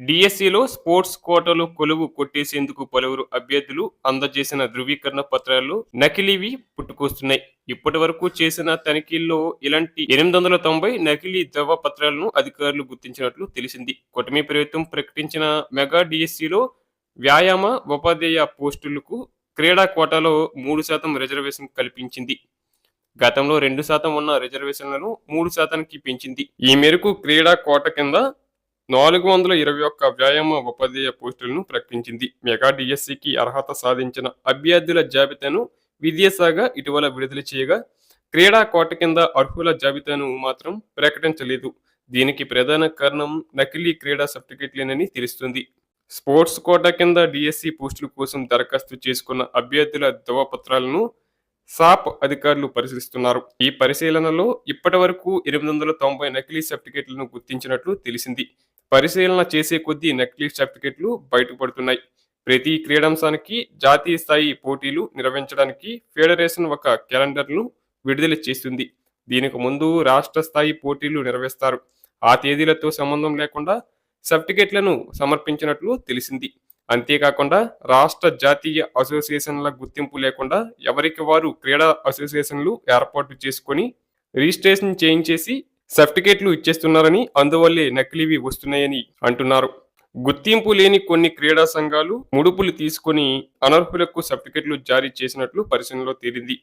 డిఎస్సిలో స్పోర్ట్స్ కోటాలో కొలువు కొట్టేసేందుకు పలువురు అభ్యర్థులు అందజేసిన ధృవీకరణ పత్రాలు నకిలీవి పుట్టుకొస్తున్నాయి. ఇప్పటి వరకు చేసిన తనిఖీల్లో ఇలాంటి ఎనిమిది వందల తొంభై నకిలీ ద్రవ పత్రాలను అధికారులు గుర్తించినట్లు తెలిసింది. కూటమి ప్రభుత్వం ప్రకటించిన మెగా డిఎస్సిలో వ్యాయామ ఉపాధ్యాయ పోస్టులకు క్రీడా కోటాలో మూడు శాతం రిజర్వేషన్ కల్పించింది. గతంలో రెండు శాతం ఉన్న రిజర్వేషన్లను మూడు శాతానికి పెంచింది. ఈ మేరకు క్రీడా కోట కింద నాలుగు వందల ఇరవై ఒక్క వ్యాయామ ఉపాధ్యాయ పోస్టులను ప్రకటించింది. మెగా డిఎస్సికి అర్హత సాధించిన అభ్యర్థుల జాబితాను విద్యాశాఖ ఇటీవల విడుదల చేయగా క్రీడా కోట కింద అర్హుల జాబితాను మాత్రం ప్రకటించలేదు. దీనికి ప్రధాన కారణం నకిలీ క్రీడా సర్టిఫికెట్లేనని తెలుస్తుంది. స్పోర్ట్స్ కోటా కింద డిఎస్సి పోస్టుల కోసం దరఖాస్తు చేసుకున్న అభ్యర్థుల ధృవపత్రాలను సాప్ అధికారులు పరిశీలిస్తున్నారు. ఈ పరిశీలనలో ఇప్పటి వరకు ఎనిమిది వందల తొంభై నకిలీ సర్టిఫికెట్లను గుర్తించినట్లు తెలిసింది. పరిశీలన చేసే కొద్దీ నకిలీ సర్టిఫికెట్లు బయటపడుతున్నాయి. ప్రతి క్రీడాంశానికి జాతీయ స్థాయి పోటీలు నిర్వహించడానికి ఫెడరేషన్ ఒక క్యాలెండర్ను విడుదల చేస్తుంది దీనికి ముందు రాష్ట్ర స్థాయి పోటీలు నిర్వహిస్తారు. ఆ తేదీలతో సంబంధం లేకుండా సర్టిఫికెట్లను సమర్పించినట్లు తెలిసింది. అంతేకాకుండా రాష్ట్ర జాతీయ అసోసియేషన్ల గుర్తింపు లేకుండా ఎవరికి వారు క్రీడా అసోసియేషన్లు ఏర్పాటు చేసుకొని రిజిస్ట్రేషన్ చేయించేసి సర్టిఫికేట్లు ఇచ్చేస్తున్నారని అందువల్లే నకిలీవి వస్తున్నాయని అంటున్నారు. గుర్తింపు లేని కొన్ని క్రీడా సంఘాలు ముడుపులు తీసుకొని అనర్హులకు సర్టిఫికెట్లు జారీ చేసినట్లు పరిశీలనలో తేలింది.